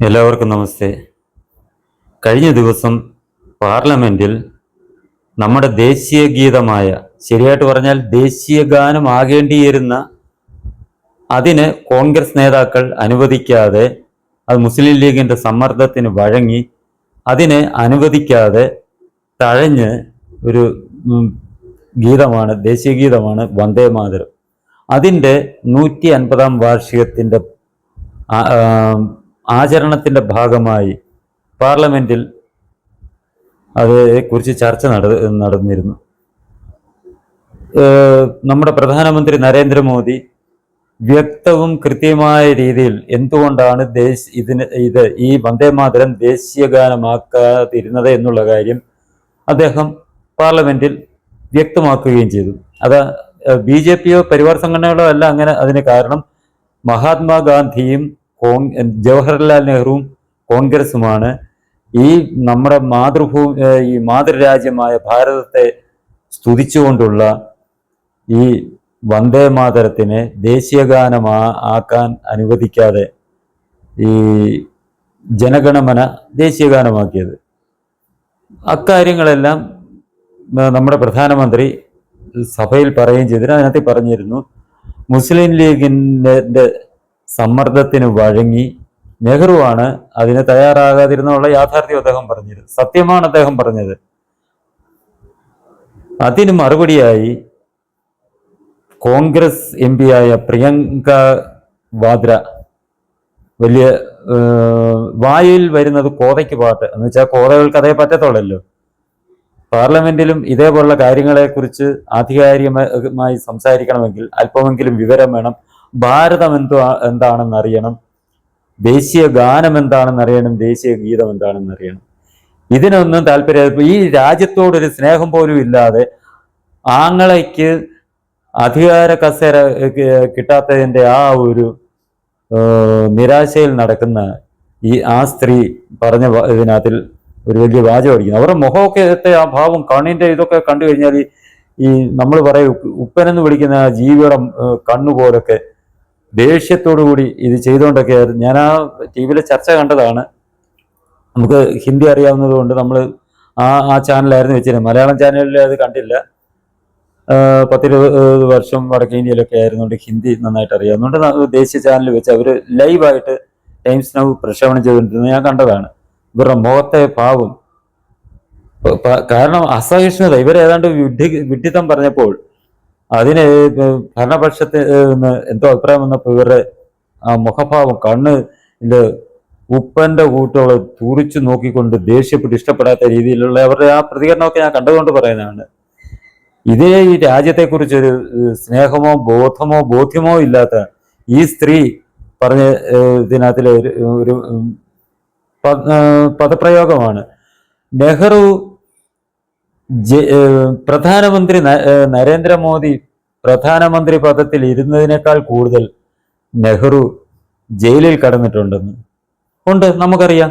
എല്ലാവർക്കും നമസ്തേ. കഴിഞ്ഞ ദിവസം പാർലമെന്റിൽ നമ്മുടെ ദേശീയ ഗീതമായ ശരിയായിട്ട് പറഞ്ഞാൽ ദേശീയ ഗാനം അതിന് കോൺഗ്രസ് നേതാക്കൾ അനുവദിക്കാതെ അത് മുസ്ലിം ലീഗിന്റെ സമ്മർദ്ദത്തിന് വഴങ്ങി അതിനെ അനുവദിക്കാതെ തഴഞ്ഞ് ഒരു ഗീതമാണ് ദേശീയ ഗീതമാണ് വന്ദേ മാതരം. അതിന്റെ നൂറ്റി അൻപതാം വാർഷികത്തിന്റെ ആ- ആ, ആചരണത്തിന്റെ ഭാഗമായി പാർലമെന്റിൽ അതേക്കുറിച്ച് ചർച്ച നട നടന്നിരുന്നു. നമ്മുടെ പ്രധാനമന്ത്രി നരേന്ദ്രമോദി വ്യക്തവും കൃത്യമായ രീതിയിൽ എന്തുകൊണ്ടാണ് ദേശ് ഇതിന് ഇത് ഈ വന്ദേമാതരം ദേശീയ ഗാനമാക്കാതിരുന്നത് എന്നുള്ള കാര്യം അദ്ദേഹം പാർലമെന്റിൽ വ്യക്തമാക്കുകയും ചെയ്തു. അത് ബി ജെ പിയോ പരിവാർ സംഘടനകളോ അല്ല അങ്ങനെ അതിന് കാരണം മഹാത്മാഗാന്ധിയും കോൺ ജവഹർലാൽ നെഹ്റുവും കോൺഗ്രസുമാണ്. ഈ നമ്മുടെ മാതൃഭൂമി ഈ മാതൃരാജ്യമായ ഭാരതത്തെ സ്തുതിച്ചുകൊണ്ടുള്ള ഈ വന്ദേ മാതരത്തിനെ ദേശീയഗാനമാ ആക്കാൻ അനുവദിക്കാതെ ഈ ജനഗണമന ദേശീയഗാനമാക്കിയത്. അക്കാര്യങ്ങളെല്ലാം നമ്മുടെ പ്രധാനമന്ത്രി സഭയിൽ പറയുകയും ചെയ്തിരുന്നു. അതിനകത്ത് പറഞ്ഞിരുന്നു മുസ്ലിം ലീഗിന്റെ സമ്മർദ്ദത്തിന് വഴങ്ങി നെഹ്റുവാണ് അതിന് തയ്യാറാകാതിരുന്നുള്ള യാഥാർത്ഥ്യം അദ്ദേഹം പറഞ്ഞത്. സത്യമാണ് അദ്ദേഹം പറഞ്ഞത്. അതിന് മറുപടിയായി കോൺഗ്രസ് എം ആയ പ്രിയങ്ക വാദ്ര വലിയ വായിൽ വരുന്നത് കോതയ്ക്ക് പാട്ട്. എന്ന് വെച്ചാൽ കോതകൾക്ക് അതേ പറ്റത്തുള്ളല്ലോ. പാർലമെന്റിലും ഇതേപോലുള്ള കാര്യങ്ങളെക്കുറിച്ച് ആധികാരികമായി സംസാരിക്കണമെങ്കിൽ അല്പമെങ്കിലും വിവരം വേണം. ഭാരതം എന്തോ എന്താണെന്ന് അറിയണം ദേശീയ ഗാനം എന്താണെന്ന് അറിയണം ദേശീയ ഗീതം എന്താണെന്ന് അറിയണം ഇതിനൊന്നും താല്പര്യം ഈ രാജ്യത്തോടൊരു സ്നേഹം പോലും ഇല്ലാതെ ആങ്ങളയ്ക്ക് അധികാര കസേര കിട്ടാത്തതിന്റെ ആ ഒരു നിരാശയിൽ നടക്കുന്ന ഈ ആ സ്ത്രീ പറഞ്ഞ ഇതിനകത്തിൽ ഒരു വലിയ വാചകം അടിക്കുന്നു. അവരുടെ മുഖമൊക്കെ ആ ഭാവം കണ്ണിന്റെ ഇതൊക്കെ കണ്ടു കഴിഞ്ഞാൽ ഈ- നമ്മൾ പറയും ഉപ്പനെന്ന് വിളിക്കുന്ന ജീവിയുടെ കണ്ണുപോലൊക്കെ ദേഷ്യത്തോടു കൂടി ഇത് ചെയ്തുകൊണ്ടൊക്കെ ആയിരുന്നു ഞാൻ ആ ടി വിയിലെ ചർച്ച കണ്ടതാണ്. നമുക്ക് ഹിന്ദി അറിയാവുന്നത് കൊണ്ട് നമ്മൾ ആ ആ ചാനലായിരുന്നു വെച്ചിരുന്നത്. മലയാളം ചാനലിൽ അത് കണ്ടില്ല. പത്തിരുപത് വർഷം വടക്കേ ഇന്ത്യയിലൊക്കെ ആയിരുന്നുകൊണ്ട് ഹിന്ദി നന്നായിട്ട് അറിയാവുന്നതുകൊണ്ട് ദേശീയ ചാനൽ വെച്ച് അവർ ലൈവായിട്ട് ടൈംസ് നൗ പ്രക്ഷേപണം ചെയ്തുകൊണ്ടിരുന്നത് ഞാൻ കണ്ടതാണ്. ഇവരുടെ മുഖത്തെ പാവം. കാരണം അസഹിഷ്ണുത. ഇവരേതാണ്ട് വിഡ്ഢി വിഡ്ഢിത്തം പറഞ്ഞപ്പോൾ അതിന് ഭരണപക്ഷത്തെ നിന്ന് എന്തോ അഭിപ്രായം വന്നപ്പോൾ ഇവരുടെ ആ മുഖഭാവം കണ്ണ് ഉപ്പന്റെ കൂട്ടുകൾ തുറിച്ചു നോക്കിക്കൊണ്ട് ദേഷ്യപ്പെട്ട് ഇഷ്ടപ്പെടാത്ത രീതിയിലുള്ള അവരുടെ ആ പ്രതികരണമൊക്കെ ഞാൻ കണ്ടതുകൊണ്ട് പറയുന്നതാണ്. ഇതേ ഈ രാജ്യത്തെക്കുറിച്ചൊരു സ്നേഹമോ ബോധമോ ബോധ്യമോ ഇല്ലാത്ത ഈ സ്ത്രീ പറഞ്ഞ ഇതിനകത്തിലെ ഒരു ഒരു പദപ്രയോഗമാണ്. നെഹ്റു പ്രധാനമന്ത്രി നരേന്ദ്രമോദി പ്രധാനമന്ത്രി പദത്തിൽ ഇരുന്നതിനേക്കാൾ കൂടുതൽ നെഹ്റു ജയിലിൽ കടന്നിട്ടുണ്ടെന്ന്. ഉണ്ട് നമുക്കറിയാം.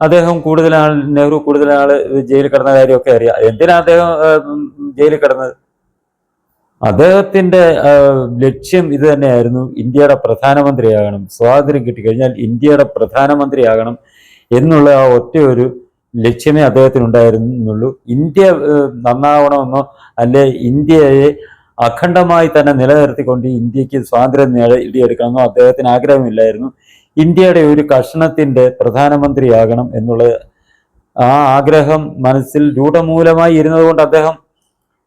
അദ്ദേഹം കൂടുതൽ ആൾ നെഹ്റു കൂടുതൽ ആൾ ജയിലിൽ കിടന്ന കാര്യമൊക്കെ അറിയാം. എന്തിനാ അദ്ദേഹം ജയിലിൽ കിടന്നത്? അദ്ദേഹത്തിന്റെ ലക്ഷ്യം ഇത് തന്നെയായിരുന്നു. ഇന്ത്യയുടെ പ്രധാനമന്ത്രിയാകണം. സ്വാതന്ത്ര്യം കിട്ടിക്കഴിഞ്ഞാൽ ഇന്ത്യയുടെ പ്രധാനമന്ത്രിയാകണം എന്നുള്ള ആ ഒറ്റ ഒരു ലക്ഷ്യമേ അദ്ദേഹത്തിന് ഉണ്ടായിരുന്നുള്ളൂ ഇന്ത്യ നന്നാവണമെന്നോ അല്ലെ ഇന്ത്യയെ അഖണ്ഡമായി തന്നെ നിലനിർത്തിക്കൊണ്ട് ഇന്ത്യയ്ക്ക് സ്വാതന്ത്ര്യം നേടിയെടുക്കണമെന്നോ അദ്ദേഹത്തിന് ആഗ്രഹമില്ലായിരുന്നു. ഇന്ത്യയുടെ ഒരു കഷണത്തിന്റെ പ്രധാനമന്ത്രിയാകണം എന്നുള്ള ആ ആഗ്രഹം മനസ്സിൽ രൂഢമൂലമായി ഇരുന്നത് കൊണ്ട് അദ്ദേഹം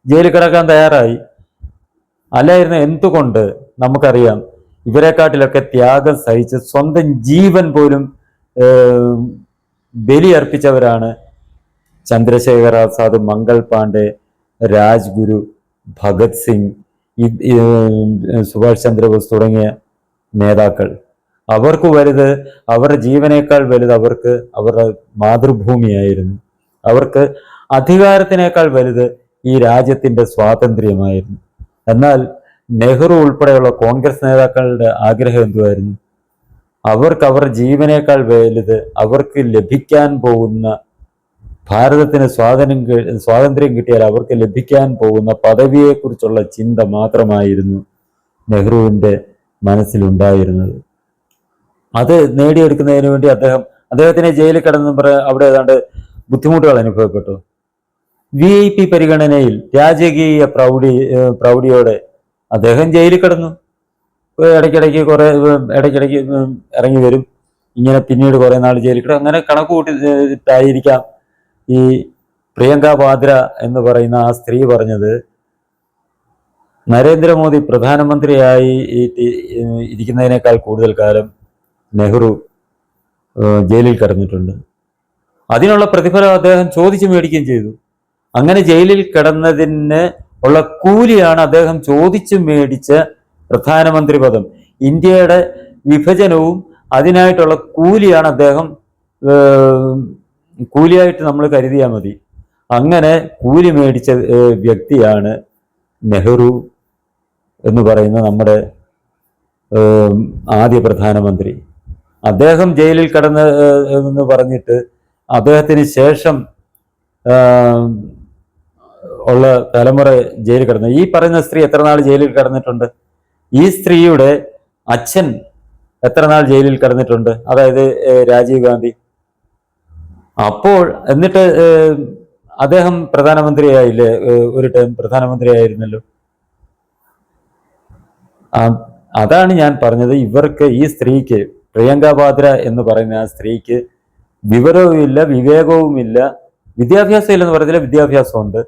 ജയിലിൽ കിടക്കാൻ തയ്യാറായി. അല്ലായിരുന്നു എന്തുകൊണ്ട്? നമുക്കറിയാം. ഇവരെക്കാട്ടിലൊക്കെ ത്യാഗം സഹിച്ച് സ്വന്തം ജീവൻ പോലും ബലിയർപ്പിച്ചവരാണ് ചന്ദ്രശേഖർ ആസാദ് മംഗൾ പാണ്ഡെ രാജ്ഗുരു ഭഗത് സിംഗ് സുഭാഷ് ചന്ദ്രബോസ് തുടങ്ങിയ നേതാക്കൾ. അവർക്ക് വലുത് അവരുടെ ജീവനേക്കാൾ വലുത് അവർക്ക് അവരുടെ മാതൃഭൂമിയായിരുന്നു. അവർക്ക് അധികാരത്തിനേക്കാൾ വലുത് ഈ രാജ്യത്തിന്റെ സ്വാതന്ത്ര്യമായിരുന്നു. എന്നാൽ നെഹ്റു ഉൾപ്പെടെയുള്ള കോൺഗ്രസ് നേതാക്കളുടെ ആഗ്രഹം എന്തുവായിരുന്നു? അവർക്ക് ജീവനേക്കാൾ വലുത് അവർക്ക് ലഭിക്കാൻ പോകുന്ന ഭാരതത്തിന് സ്വാതന്ത്ര്യം സ്വാതന്ത്ര്യം കിട്ടിയാൽ അവർക്ക് ലഭിക്കാൻ പോകുന്ന പദവിയെക്കുറിച്ചുള്ള ചിന്ത മാത്രമായിരുന്നു നെഹ്റുവിന്റെ മനസ്സിലുണ്ടായിരുന്നത്. അത് നേടിയെടുക്കുന്നതിന് വേണ്ടി അദ്ദേഹം അദ്ദേഹത്തിനെ ജയിലിൽ കിടന്ന് പറ അവിടെ ഏതാണ്ട് ബുദ്ധിമുട്ടുകൾ അനുഭവപ്പെട്ടു. വി ഐ പി പരിഗണനയിൽ രാജകീയ പ്രൗഢി പ്രൗഢിയോടെ അദ്ദേഹം ജയിലിൽ കിടന്നു. ഇടയ്ക്കിടയ്ക്ക് കുറെ ഇടയ്ക്കിടയ്ക്ക് ഇറങ്ങി വരും. ഇങ്ങനെ പിന്നീട് കുറേ നാൾ ജയിലിൽ കിട്ടും അങ്ങനെ കണക്ക് കൂട്ടിയിട്ടായിരിക്കാം ഈ പ്രിയങ്ക വാദ്ര എന്ന് പറയുന്ന ആ സ്ത്രീ പറഞ്ഞത്. നരേന്ദ്രമോദി പ്രധാനമന്ത്രിയായി ഇരിക്കുന്നതിനേക്കാൾ കൂടുതൽ കാലം നെഹ്റു ജയിലിൽ കിടന്നിട്ടുണ്ട്. അതിനുള്ള പ്രതിഫലം അദ്ദേഹം ചോദിച്ചു മേടിക്കുകയും ചെയ്തു. അങ്ങനെ ജയിലിൽ കിടന്നതിന് ഉള്ള കൂലിയാണ് അദ്ദേഹം ചോദിച്ചു മേടിച്ച പ്രധാനമന്ത്രി പദം ഇന്ത്യയുടെ വിഭജനവും അതിനായിട്ടുള്ള കൂലിയാണ് അദ്ദേഹം കൂലിയായിട്ട് നമ്മൾ കരുതിയാൽ മതി. അങ്ങനെ കൂലി മേടിച്ച വ്യക്തിയാണ് നെഹ്റു എന്ന് പറയുന്ന നമ്മുടെ ആദ്യ പ്രധാനമന്ത്രി. അദ്ദേഹം ജയിലിൽ കടന്ന് എന്ന് പറഞ്ഞിട്ട് അദ്ദേഹത്തിന് ശേഷം ഉള്ള തലമുറ ജയിലിൽ കിടന്നു. ഈ പറയുന്ന സ്ത്രീ എത്ര നാൾ ജയിലിൽ കിടന്നിട്ടുണ്ട്? ഈ സ്ത്രീയുടെ അച്ഛൻ എത്ര നാൾ ജയിലിൽ കിടന്നിട്ടുണ്ട്? അതായത് രാജീവ് ഗാന്ധി. അപ്പോൾ എന്നിട്ട് അദ്ദേഹം പ്രധാനമന്ത്രിയായില്ലേ? ഒരു ടൈം പ്രധാനമന്ത്രിയായിരുന്നല്ലോ. അതാണ് ഞാൻ പറഞ്ഞത്. ഇവർക്ക് ഈ സ്ത്രീക്ക് പ്രിയങ്ക ബാദ്ര എന്ന് പറയുന്ന ആ സ്ത്രീക്ക് വിവരവുമില്ല വിവേകവുമില്ല. വിദ്യാഭ്യാസം ഇല്ലെന്ന് പറഞ്ഞില്ല വിദ്യാഭ്യാസമുണ്ട്.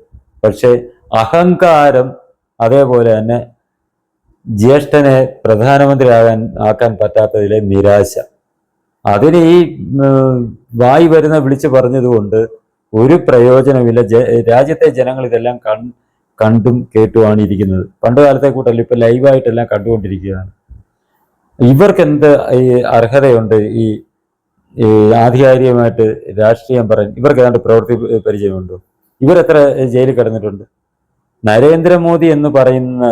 പക്ഷേ അഹങ്കാരം അതേപോലെ തന്നെ ജ്യേഷ്ഠനെ പ്രധാനമന്ത്രിയാകാൻ ആക്കാൻ പറ്റാത്തതിലെ നിരാശ. അതിന് ഈ വായി വരുന്ന വിളിച്ചു പറഞ്ഞതുകൊണ്ട് ഒരു പ്രയോജനമില്ല. രാജ്യത്തെ ജനങ്ങൾ ഇതെല്ലാം കൺ കണ്ടും കേട്ടുമാണ് ഇരിക്കുന്നത്. പണ്ട് കാലത്തെ കൂട്ടല്ല ഇപ്പം ലൈവായിട്ടെല്ലാം കണ്ടുകൊണ്ടിരിക്കുകയാണ്. ഇവർക്ക് എന്ത് ഈ അർഹതയുണ്ട്? ഈ ആധികാരികമായിട്ട് രാഷ്ട്രീയം പറയാൻ ഇവർക്ക് ഏതാണ്ട് പ്രവൃത്തി പരിചയമുണ്ടോ? ഇവരെത്ര ജയിലിൽ കിടന്നിട്ടുണ്ട്? നരേന്ദ്രമോദി എന്ന് പറയുന്ന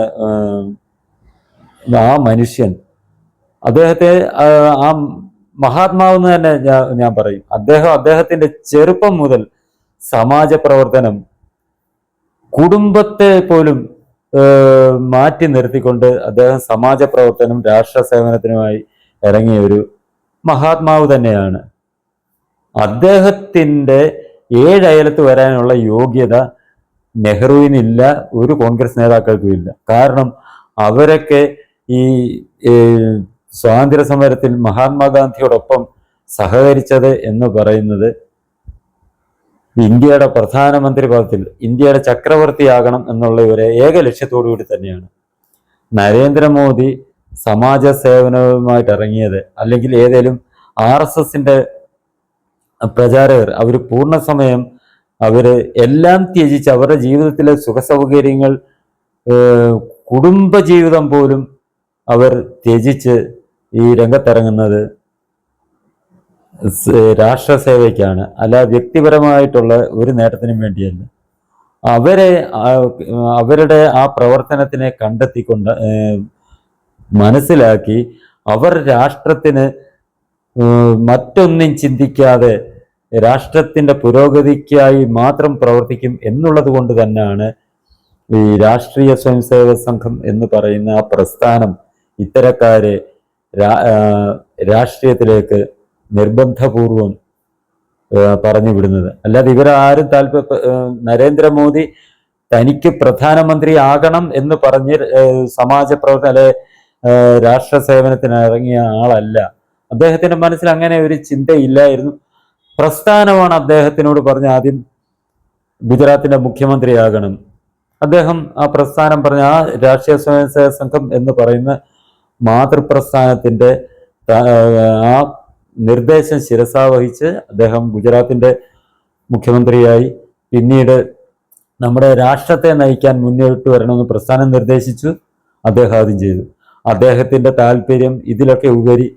ആ മനുഷ്യൻ അദ്ദേഹത്തെ ആ മഹാത്മാവെന്ന് തന്നെ ഞാൻ ഞാൻ പറയും. അദ്ദേഹം അദ്ദേഹത്തിന്റെ ചെറുപ്പം മുതൽ സമാജ പ്രവർത്തനം കുടുംബത്തെ പോലും മാറ്റി നിർത്തിക്കൊണ്ട് അദ്ദേഹം സമാജ പ്രവർത്തനം രാഷ്ട്ര സേവനത്തിനുമായി ഇറങ്ങിയ ഒരു മഹാത്മാവ് തന്നെയാണ്. അദ്ദേഹത്തിന്റെ ഏഴയലത്ത് വരാനുള്ള യോഗ്യത നെഹ്റുവിനില്ല ഒരു കോൺഗ്രസ് നേതാക്കൾക്കും ഇല്ല കാരണം അവരൊക്കെ ഈ സ്വാതന്ത്ര്യ സമരത്തിൽ മഹാത്മാഗാന്ധിയോടൊപ്പം സഹകരിച്ചത് എന്ന് പറയുന്നത് ഇന്ത്യയുടെ പ്രധാനമന്ത്രി പദത്തിൽ ഇന്ത്യയുടെ ചക്രവർത്തിയാകണം എന്നുള്ള ഒരു ഏക ലക്ഷ്യത്തോടു കൂടി തന്നെയാണ്. നരേന്ദ്രമോദി സമാജ സേവനവുമായിട്ട് ഇറങ്ങിയത് അല്ലെങ്കിൽ ഏതേലും ആർ എസ് എസിന്റെ പ്രചാരകർ അവർ പൂർണസമയം അവർ എല്ലാം ത്യജിച്ച് അവരുടെ ജീവിതത്തിലെ സുഖസൗകര്യങ്ങൾ കുടുംബ കുടുംബജീവിതം പോലും അവർ ത്യജിച്ച് ഈ രംഗത്തിറങ്ങുന്നത് രാഷ്ട്രസേവയ്ക്കാണ്. അല്ല വ്യക്തിപരമായിട്ടുള്ള ഒരു നേട്ടത്തിനും വേണ്ടിയല്ല. അവരെ അവരുടെ ആ പ്രവർത്തനത്തിനെ കണ്ടെത്തിക്കൊണ്ട് മനസ്സിലാക്കി അവർ രാഷ്ട്രത്തിന് മറ്റൊന്നും ചിന്തിക്കാതെ രാഷ്ട്രത്തിന്റെ പുരോഗതിക്കായി മാത്രം പ്രവർത്തിക്കും എന്നുള്ളത് കൊണ്ട് തന്നെയാണ് ഈ രാഷ്ട്രീയ സ്വയംസേവക സംഘം എന്ന് പറയുന്ന ആ പ്രസ്ഥാനം ഇത്തരക്കാരെ രാഷ്ട്രീയത്തിലേക്ക് നിർബന്ധപൂർവം പറഞ്ഞു വിടുന്നത് അല്ലാതെ ഇവരാരും താല്പര്യ നരേന്ദ്രമോദി തനിക്ക് പ്രധാനമന്ത്രി ആകണം എന്ന് പറഞ്ഞ് സമാജ പ്രവർത്തന അല്ലെ രാഷ്ട്ര സേവനത്തിന് ഇറങ്ങിയ ആളല്ല. അദ്ദേഹത്തിന്റെ മനസ്സിൽ അങ്ങനെ ഒരു ചിന്തയില്ലായിരുന്നു. പ്രസ്ഥാനമാണ് അദ്ദേഹത്തിനോട് പറഞ്ഞ ആദ്യം ഗുജറാത്തിന്റെ മുഖ്യമന്ത്രിയാകണം. അദ്ദേഹം ആ പ്രസ്ഥാനം പറഞ്ഞ ആ രാഷ്ട്രീയ സ്വയംസേവക സംഘം എന്ന് പറയുന്ന മാതൃപ്രസ്ഥാനത്തിന്റെ ആ നിർദ്ദേശം ശിരസാവഹിച്ച് അദ്ദേഹം ഗുജറാത്തിന്റെ മുഖ്യമന്ത്രിയായി പിന്നീട് നമ്മുടെ രാഷ്ട്രത്തെ നയിക്കാൻ മുന്നോട്ട് വരണമെന്ന് പ്രസ്ഥാനം നിർദ്ദേശിച്ചു അദ്ദേഹം ആദ്യം ചെയ്തു. അദ്ദേഹത്തിന്റെ താല്പര്യം ഇതിലൊക്കെ ഉപരി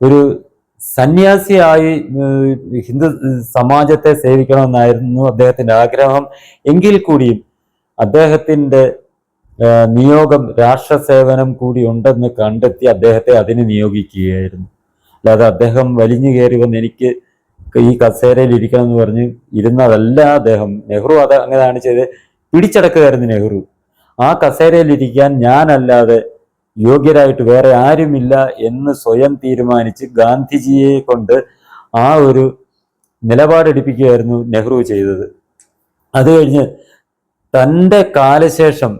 ഒരു സന്യാസിയായി ഹിന്ദു സമാജത്തെ സേവിക്കണമെന്നായിരുന്നു അദ്ദേഹത്തിന്റെ ആഗ്രഹം. എങ്കിൽ കൂടിയും അദ്ദേഹത്തിന്റെ ഏഹ്, നിയോഗം രാഷ്ട്ര സേവനം കൂടി ഉണ്ടെന്ന് കണ്ടെത്തി അദ്ദേഹത്തെ അതിന് നിയോഗിക്കുകയായിരുന്നു. അല്ലാതെ അദ്ദേഹം വലിഞ്ഞു കയറി വന്ന് എനിക്ക് ഈ കസേരയിൽ ഇരിക്കണം എന്ന് പറഞ്ഞ് ഇരുന്നതല്ല അദ്ദേഹം. നെഹ്റു അത് അങ്ങനെയാണ് ചെയ്ത് പിടിച്ചടക്കുകയായിരുന്നു നെഹ്റു. ആ കസേരയിൽ ഇരിക്കാൻ ഞാനല്ലാതെ യോഗ്യരായിട്ട് വേറെ ആരുമില്ല എന്ന് സ്വയം തീരുമാനിച്ച് ഗാന്ധിജിയെ കൊണ്ട് ആ ഒരു നിലപാടെടുപ്പിക്കുകയായിരുന്നു നെഹ്റു ചെയ്തത്. അത് കഴിഞ്ഞ് തന്റെ കാലശേഷം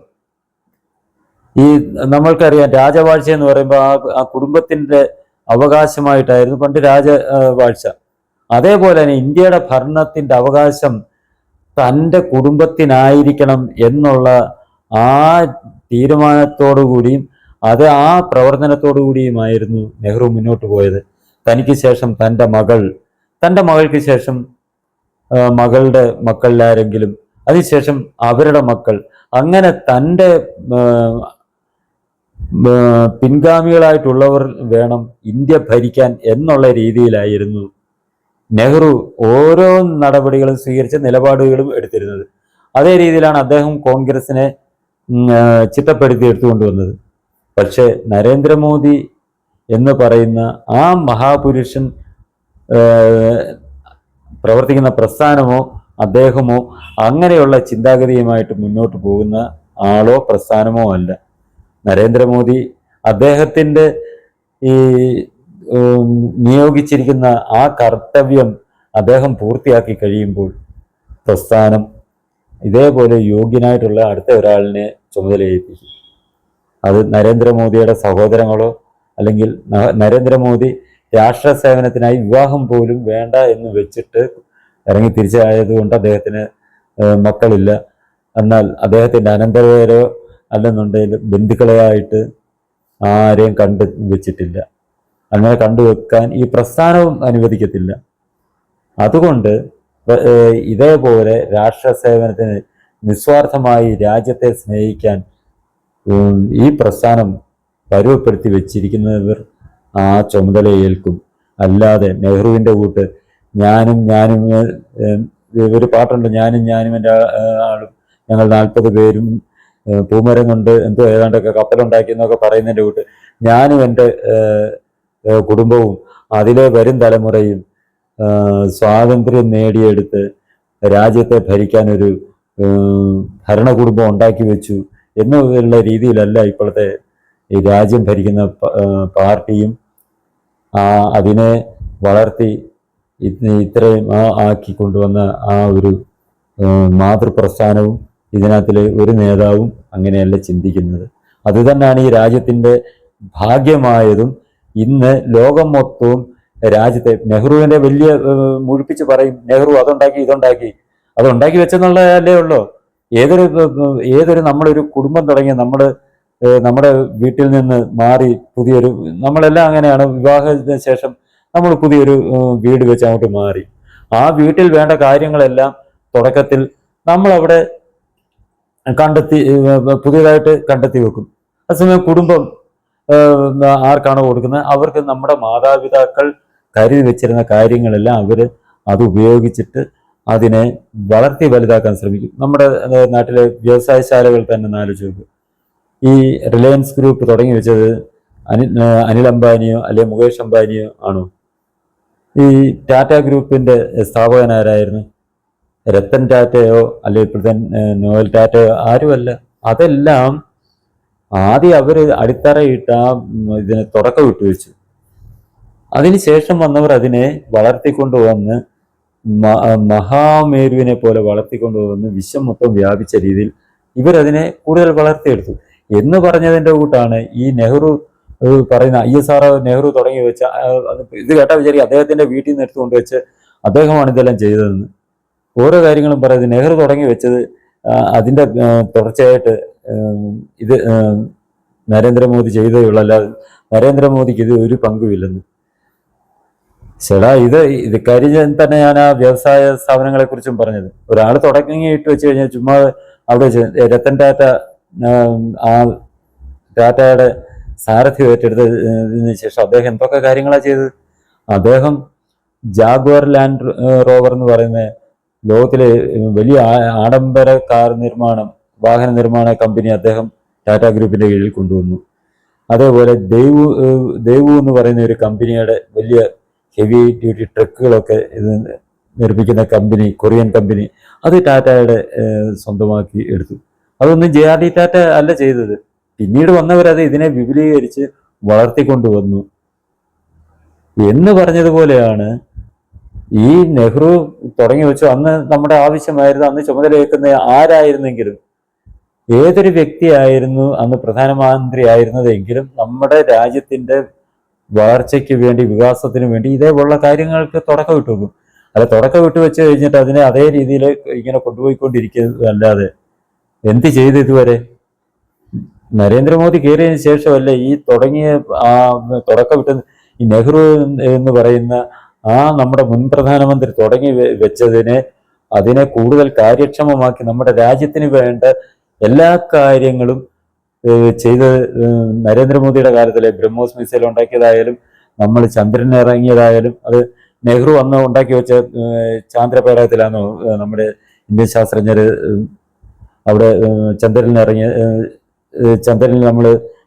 ഈ നമ്മൾക്കറിയാം രാജവാഴ്ച എന്ന് പറയുമ്പോൾ ആ ആ കുടുംബത്തിന്റെ അവകാശമായിട്ടായിരുന്നു പണ്ട് രാജവാഴ്ച അതേപോലെ തന്നെ ഇന്ത്യയുടെ ഭരണത്തിന്റെ അവകാശം തന്റെ കുടുംബത്തിനായിരിക്കണം എന്നുള്ള ആ തീരുമാനത്തോടു കൂടിയും അത് ആ പ്രവർത്തനത്തോടു കൂടിയുമായിരുന്നു നെഹ്റു മുന്നോട്ട് പോയത്. തനിക്ക് ശേഷം തന്റെ മകൾ തന്റെ മകൾക്ക് ശേഷം മകളുടെ മക്കളിലാരെങ്കിലും അതിനുശേഷം അവരുടെ മക്കൾ. അങ്ങനെ തന്റെ പിൻഗാമികളായിട്ടുള്ളവർ വേണം ഇന്ത്യ ഭരിക്കാൻ എന്നുള്ള രീതിയിലായിരുന്നു നെഹ്റു ഓരോ നടപടികളും സ്വീകരിച്ച നിലപാടുകളും എടുത്തിരുന്നത്. അതേ രീതിയിലാണ് അദ്ദേഹം കോൺഗ്രസിനെ ചിട്ടപ്പെടുത്തി എടുത്തുകൊണ്ടുവന്നത് പക്ഷേ നരേന്ദ്രമോദി എന്ന് പറയുന്ന ആ മഹാപുരുഷൻ പ്രവർത്തിക്കുന്ന പ്രസ്ഥാനമോ അദ്ദേഹമോ അങ്ങനെയുള്ള ചിന്താഗതിയുമായിട്ട് മുന്നോട്ട് പോകുന്ന ആളോ പ്രസ്ഥാനമോ അല്ല. നരേന്ദ്രമോദി അദ്ദേഹത്തിന്റെ ഈ നിയോഗിച്ചിരിക്കുന്ന ആ കർത്തവ്യം അദ്ദേഹം പൂർത്തിയാക്കി കഴിയുമ്പോൾ പ്രസ്ഥാനം ഇതേപോലെ യോഗ്യനായിട്ടുള്ള അടുത്ത ഒരാളിനെ ചുമതലയേൽപ്പിക്കും. അത് നരേന്ദ്രമോദിയുടെ സഹോദരങ്ങളോ അല്ലെങ്കിൽ നരേന്ദ്രമോദി രാഷ്ട്ര സേവനത്തിനായി വിവാഹം പോലും വേണ്ട എന്ന് വെച്ചിട്ട് ഇറങ്ങി തിരിച്ചായതുകൊണ്ട് അദ്ദേഹത്തിന് മക്കളില്ല. എന്നാൽ അദ്ദേഹത്തിന്റെ അനന്തരവരോ അല്ലെന്നുണ്ടെങ്കിൽ ബന്ധുക്കളെയായിട്ട് ആരെയും കണ്ടു വെച്ചിട്ടില്ല. അങ്ങനെ കണ്ടുവെക്കാൻ ഈ പ്രസ്ഥാനവും അനുവദിക്കത്തില്ല. അതുകൊണ്ട് ഇതേപോലെ രാഷ്ട്ര സേവനത്തിന് നിസ്വാർത്ഥമായി രാജ്യത്തെ സ്നേഹിക്കാൻ ഈ പ്രസ്ഥാനം പരുവപ്പെടുത്തി വെച്ചിരിക്കുന്നവർ ആ ചുമതല ഏൽക്കും. അല്ലാതെ നെഹ്റുവിന്റെ കൂട്ട് ഞാനും ഞാനും ഒരു പാട്ടുണ്ട്. ഞാനും ഞാനും എന്റെ ആളും ഞങ്ങൾ നാൽപ്പത് പേരും പൂമരം കൊണ്ട് എന്തോ ഏതാണ്ടൊക്കെ കപ്പലുണ്ടാക്കി എന്നൊക്കെ പറയുന്നതിന്റെ കൂട്ട് ഞാനും എന്റെ കുടുംബവും അതിലെ വരും തലമുറയും സ്വാതന്ത്ര്യം നേടിയെടുത്ത് രാജ്യത്തെ ഭരിക്കാനൊരു ഭരണകുടുംബം ഉണ്ടാക്കി വെച്ചു എന്നുള്ള രീതിയിലല്ല ഇപ്പോഴത്തെ ഈ രാജ്യം ഭരിക്കുന്ന പാർട്ടിയും അതിനെ വളർത്തി ഇത് ഇത്രയും ആക്കി കൊണ്ടുവന്ന ആ ഒരു മാതൃപ്രസ്ഥാനവും ഇതിനകത്തിലെ ഒരു നേതാവും അങ്ങനെയല്ല ചിന്തിക്കുന്നത്. അതുതന്നെയാണ് ഈ രാജ്യത്തിന്റെ ഭാഗ്യമായതും ഇന്ന് ലോകം മൊത്തവും രാജ്യത്തെ നെഹ്റുവിന്റെ വലിയ മുഴിപ്പിച്ച് പറയും നെഹ്റു അതുണ്ടാക്കി ഇതുണ്ടാക്കി. അതുണ്ടാക്കി വെച്ചെന്നുള്ളതല്ലേ ഉള്ളൂ. ഏതൊരു ഏതൊരു നമ്മളൊരു കുടുംബം തുടങ്ങിയ നമ്മൾ നമ്മുടെ വീട്ടിൽ നിന്ന് മാറി പുതിയൊരു നമ്മളെല്ലാം അങ്ങനെയാണ്. വിവാഹത്തിന് ശേഷം നമ്മൾ പുതിയൊരു വീട് വെച്ച് അങ്ങോട്ട് മാറി. ആ വീട്ടിൽ വേണ്ട കാര്യങ്ങളെല്ലാം തുടക്കത്തിൽ നമ്മളവിടെ കണ്ടെത്തി പുതിയതായിട്ട് കണ്ടെത്തി വെക്കും. അതേസമയം കുടുംബം ആർക്കാണോ കൊടുക്കുന്നത്? അവർക്ക് നമ്മുടെ മാതാപിതാക്കൾ കരുതി വെച്ചിരുന്ന കാര്യങ്ങളെല്ലാം അവർ അത് ഉപയോഗിച്ചിട്ട് അതിനെ വളർത്തി വലുതാക്കാൻ ശ്രമിക്കും. നമ്മുടെ നാട്ടിലെ വ്യവസായശാലകൾ തന്നെ ആലോചിച്ച് നോക്കുക ഈ റിലയൻസ് ഗ്രൂപ്പ് തുടങ്ങി വെച്ചത് അനിൽ അനിൽ അംബാനിയോ അല്ലെ മുകേഷ് അംബാനിയോ ആണോ? ഈ ടാറ്റ ഗ്രൂപ്പിന്റെ സ്ഥാപകനാരായിരുന്നു രത്തൻ ടാറ്റയോ അല്ലെ ഇപ്പോഴത്തെ നോവൽ ടാറ്റയോ ആരുമല്ല. അതെല്ലാം ആദ്യം അവർ അടിത്തറയിട്ട് ആ ഇതിനെ തുടക്കം വിട്ടുവെച്ചു അതിനുശേഷം വന്നവർ അതിനെ വളർത്തിക്കൊണ്ടുവന്ന് വന്ന് മഹാമേരുവിനെ പോലെ വളർത്തിക്കൊണ്ടുവന്ന് വിശ്വം മൊത്തം വ്യാപിച്ച രീതിയിൽ ഇവരതിനെ കൂടുതൽ വളർത്തിയെടുത്തു. എന്ന് പറഞ്ഞതിന്റെ കൂട്ടാണ് ഈ നെഹ്റു പറയുന്ന ഐ എസ് ആർ നെഹ്റു തുടങ്ങി വെച്ച ഇത് കേട്ടാ വിചാരിക്കും അദ്ദേഹത്തിന്റെ വീട്ടിൽ നിന്ന് എടുത്തുകൊണ്ട് വെച്ച് അദ്ദേഹമാണ് ഇതെല്ലാം ചെയ്തതെന്ന്. ഓരോ കാര്യങ്ങളും പറയുന്നത് നെഹ്റു തുടങ്ങി വെച്ചത് അതിന്റെ തുടർച്ചയായിട്ട് ഇത് നരേന്ദ്രമോദി ചെയ്തേ ഉള്ളൂ. അല്ലാതെ നരേന്ദ്രമോദിക്ക് ഇത് ഒരു പങ്കുമില്ലെന്ന്. ചേടാ ഇത് ഇത് കാര്യം തന്നെ ഞാൻ ആ വ്യവസായ സ്ഥാപനങ്ങളെ കുറിച്ചും പറഞ്ഞത്. ഒരാൾ തുടങ്ങിയിട്ട് വെച്ച് കഴിഞ്ഞാൽ ചുമ്മാ അവിടെ രത്തൻ ടാറ്റ ആ ടാറ്റയുടെ സാരഥി ഏറ്റെടുത്തതിന് ശേഷം അദ്ദേഹം എന്തൊക്കെ കാര്യങ്ങളാണ് ചെയ്തത്? അദ്ദേഹം ജാഗ്വർ ലാൻഡ് റോവർ എന്ന് പറയുന്ന ലോകത്തിലെ വലിയ ആഡംബര കാർ നിർമ്മാണം വാഹന നിർമ്മാണ കമ്പനി അദ്ദേഹം ടാറ്റ ഗ്രൂപ്പിന്റെ കീഴിൽ കൊണ്ടുവന്നു. അതേപോലെ ദൈവു ദൈവു എന്ന് പറയുന്ന ഒരു കമ്പനിയുടെ വലിയ ഹെവി ഡ്യൂട്ടി ട്രക്കുകളൊക്കെ ഇത് നിർമ്മിക്കുന്ന കമ്പനി കൊറിയൻ കമ്പനി അത് ടാറ്റയുടെ സ്വന്തമാക്കി എടുത്തു. അതൊന്നും ജെ ആർ ഡി ടാറ്റ അല്ല ചെയ്തത്. പിന്നീട് വന്നവരത് ഇതിനെ വിപുലീകരിച്ച് വളർത്തിക്കൊണ്ടുവന്നു. എന്ന് പറഞ്ഞതുപോലെയാണ് ഈ നെഹ്റു തുടങ്ങി വെച്ചു. അന്ന് നമ്മുടെ ആവശ്യമായിരുന്നു അന്ന് ചുമതലയേക്കുന്ന ആരായിരുന്നെങ്കിലും ഏതൊരു വ്യക്തിയായിരുന്നു അന്ന് പ്രധാനമന്ത്രി ആയിരുന്നതെങ്കിലും നമ്മുടെ രാജ്യത്തിന്റെ വളർച്ചയ്ക്ക് വേണ്ടി വികാസത്തിന് വേണ്ടി ഇതേപോലുള്ള കാര്യങ്ങൾക്ക് തുടക്കം ഇട്ടു വെക്കും. അല്ല തുടക്കം ഇട്ട് വെച്ച് കഴിഞ്ഞിട്ട് അതിനെ അതേ രീതിയിൽ ഇങ്ങനെ കൊണ്ടുപോയിക്കൊണ്ടിരിക്കുന്നതല്ലാതെ എന്ത് ചെയ്തു ഇതുവരെ? നരേന്ദ്രമോദി കയറിയതിന് ശേഷമല്ലേ ഈ തുടങ്ങിയ ആ തുടക്കമിട്ട് ഈ നെഹ്റു എന്ന് പറയുന്ന ആ നമ്മുടെ മുൻ പ്രധാനമന്ത്രി തുടങ്ങി വെച്ചതിനെ അതിനെ കൂടുതൽ കാര്യക്ഷമമാക്കി നമ്മുടെ രാജ്യത്തിന് വേണ്ട എല്ലാ കാര്യങ്ങളും ചെയ്ത് നരേന്ദ്രമോദിയുടെ കാലത്തിലെ ബ്രഹ്മോസ് മിസൈൽ ഉണ്ടാക്കിയതായാലും നമ്മൾ ചന്ദ്രൻ ഇറങ്ങിയതായാലും അത് നെഹ്റു അന്ന് ഉണ്ടാക്കി വെച്ച ചാന്ദ്രപേടകത്തിലാണ് നമ്മുടെ ഇന്ത്യൻ ശാസ്ത്രജ്ഞർ അവിടെ ചന്ദ്രനിൽ ഇറങ്ങിയ ചന്ദ്രനിൽ നമ്മൾ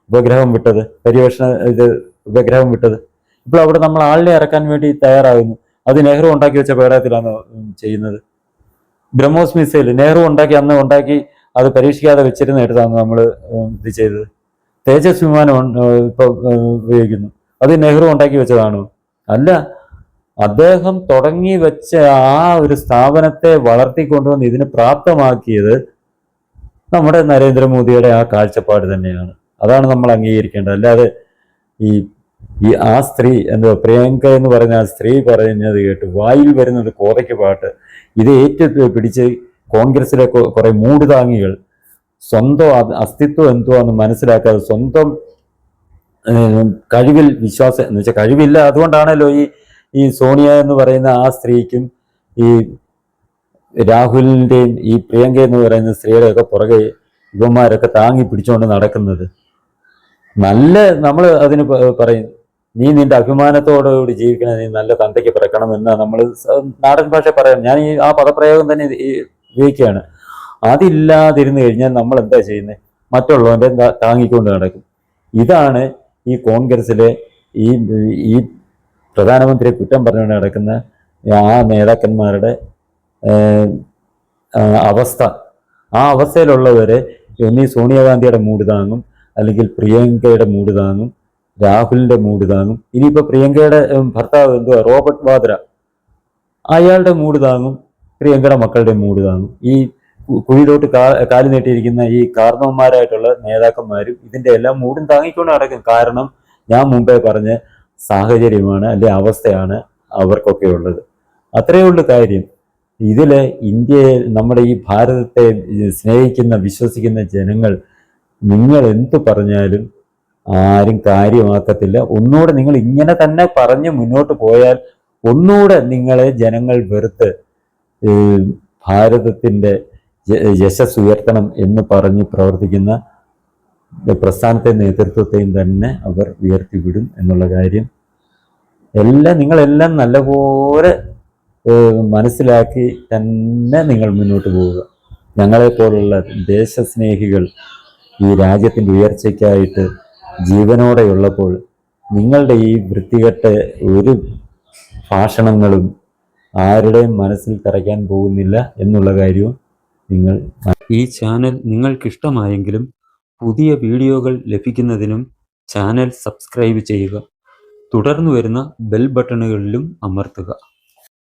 ഉപഗ്രഹം വിട്ടത് പര്യവേഷണ ഇത് ഉപഗ്രഹം വിട്ടത്. ഇപ്പോൾ അവിടെ നമ്മൾ ആളിനെ ഇറക്കാൻ വേണ്ടി തയ്യാറാകുന്നു അത് നെഹ്റു ഉണ്ടാക്കി വെച്ച പേടകത്തിലാണ് ചെയ്യുന്നത്. ബ്രഹ്മോസ് മിസൈൽ നെഹ്റു ഉണ്ടാക്കി അന്ന് ഉണ്ടാക്കി അത് പരീക്ഷിക്കാതെ വെച്ചിരുന്ന എടുത്താണ് നമ്മൾ ഇത് ചെയ്തത്. തേജസ് വിമാനം ഇപ്പോൾ ഇപ്പൊ ഉപയോഗിക്കുന്നു. അത് നെഹ്റു ഉണ്ടാക്കി വെച്ചതാണ്? അല്ല. അദ്ദേഹം തുടങ്ങി വെച്ച ആ ഒരു സ്ഥാപനത്തെ വളർത്തിക്കൊണ്ടുവന്ന് ഇതിന് പ്രാപ്തമാക്കിയത് നമ്മുടെ നരേന്ദ്രമോദിയുടെ ആ കാഴ്ചപ്പാട് തന്നെയാണ്. അതാണ് നമ്മൾ അംഗീകരിക്കേണ്ടത്. അല്ലാതെ ഈ ഈ ആ സ്ത്രീ എന്തോ പ്രിയങ്ക എന്ന് പറഞ്ഞ ആ സ്ത്രീ പറയുന്നത് കേട്ട് വായിൽ വരുന്നത് കോതയ്ക്ക് പാട്ട്. ഇത് ഏറ്റെടുത്ത് പിടിച്ച് കോൺഗ്രസിലെ കുറേ മൂടുതാങ്ങികൾ സ്വന്തം അസ്തിത്വം എന്തുവാന്ന് മനസ്സിലാക്കാതെ സ്വന്തം കഴിവിൽ വിശ്വാസം എന്ന് വെച്ചാൽ കഴിവില്ല. അതുകൊണ്ടാണല്ലോ ഈ ഈ സോണിയ എന്ന് പറയുന്ന ആ സ്ത്രീക്കും ഈ രാഹുലിന്റെയും ഈ പ്രിയങ്ക എന്ന് പറയുന്ന സ്ത്രീകളെയൊക്കെ പുറകെ ഇവന്മാരൊക്കെ താങ്ങി പിടിച്ചുകൊണ്ട് നടക്കുന്നത്. നല്ല നമ്മൾ അതിന് പറയും. നീ നിന്റെ അഭിമാനത്തോടുകൂടി ജീവിക്കണം നീ നല്ല തന്തയ്ക്ക് പിറക്കണം എന്ന് നമ്മൾ നാടൻ ഭാഷ പറയാം. ഞാൻ ഈ ആ പദപ്രയോഗം തന്നെ ഉപയോഗിക്കുകയാണ്. അതില്ലാതിരുന്നു കഴിഞ്ഞാൽ നമ്മൾ എന്താ ചെയ്യുന്നത് മറ്റുള്ളവന്റെ താ- താങ്ങിക്കൊണ്ട് നടക്കും. ഇതാണ് ഈ കോൺഗ്രസിലെ ഈ ഈ പ്രധാനമന്ത്രിയെ കുറ്റം പറഞ്ഞുകൊണ്ട് നടക്കുന്ന ആ നേതാക്കന്മാരുടെ അവസ്ഥ. ആ അവസ്ഥയിലുള്ളവരെ ഒന്നീ സോണിയാഗാന്ധിയുടെ മൂട് താങ്ങും അല്ലെങ്കിൽ പ്രിയങ്കയുടെ മൂട് താങ്ങും രാഹുലിന്റെ മൂഡ് താങ്ങും. ഇനിയിപ്പോ പ്രിയങ്കയുടെ ഭർത്താവ് എന്തുവാ? റോബർട്ട് വാദ്ര. അയാളുടെ മൂഡ് താങ്ങും പ്രിയങ്കയുടെ മക്കളുടെ മൂഡ് താങ്ങും. ഈ കുഴിയിലോട്ട് കാ കാൽ നീട്ടിയിരിക്കുന്ന ഈ കാരണവന്മാരായിട്ടുള്ള നേതാക്കന്മാരും ഇതിന്റെ എല്ലാം മൂടും താങ്ങിക്കൊണ്ട് നടക്കും. കാരണം ഞാൻ മുമ്പേ പറഞ്ഞ സാഹചര്യമാണ് അല്ലെ അവസ്ഥയാണ് അവർക്കൊക്കെ ഉള്ളത്. അത്രയേ ഉള്ളൂ കാര്യം. ഇതിൽ ഇന്ത്യയെ നമ്മുടെ ഈ ഭാരതത്തെ സ്നേഹിക്കുന്ന വിശ്വസിക്കുന്ന ജനങ്ങൾ നിങ്ങൾ എന്തു പറഞ്ഞാലും ആരും കാര്യമാക്കത്തില്ല. ഒന്നുകൂടെ നിങ്ങൾ ഇങ്ങനെ തന്നെ പറഞ്ഞ് മുന്നോട്ട് പോയാൽ ഒന്നുകൂടെ നിങ്ങളെ ജനങ്ങൾ വെറുത്ത് ഭാരതത്തിന്റെ യശസ് ഉയർത്തണം എന്ന് പറഞ്ഞ് പ്രവർത്തിക്കുന്ന പ്രസ്ഥാനത്തെ നേതൃത്വത്തെയും തന്നെ അവർ ഉയർത്തിവിടും എന്നുള്ള കാര്യം എല്ലാം നിങ്ങളെല്ലാം നല്ലപോലെ മനസ്സിലാക്കി തന്നെ നിങ്ങൾ മുന്നോട്ട് പോവുക. ഞങ്ങളെപ്പോലുള്ള ദേശസ്നേഹികൾ ഈ രാജ്യത്തിന്റെ ഉയർച്ചയ്ക്കായിട്ട് ജീവനോടെയുള്ളപ്പോൾ നിങ്ങളുടെ ഈ വൃത്തികെട്ട ഒരു ഭാഷണങ്ങളും ആരുടെയും മനസ്സിൽ തറയ്ക്കാൻ പോകുന്നില്ല എന്നുള്ള കാര്യവും നിങ്ങൾ ഈ ചാനൽ നിങ്ങൾക്കിഷ്ടമായെങ്കിലും പുതിയ വീഡിയോകൾ ലഭിക്കുന്നതിനും ചാനൽ സബ്സ്ക്രൈബ് ചെയ്യുക. തുടർന്ന് വരുന്ന ബെൽ ബട്ടണുകളിലും അമർത്തുക.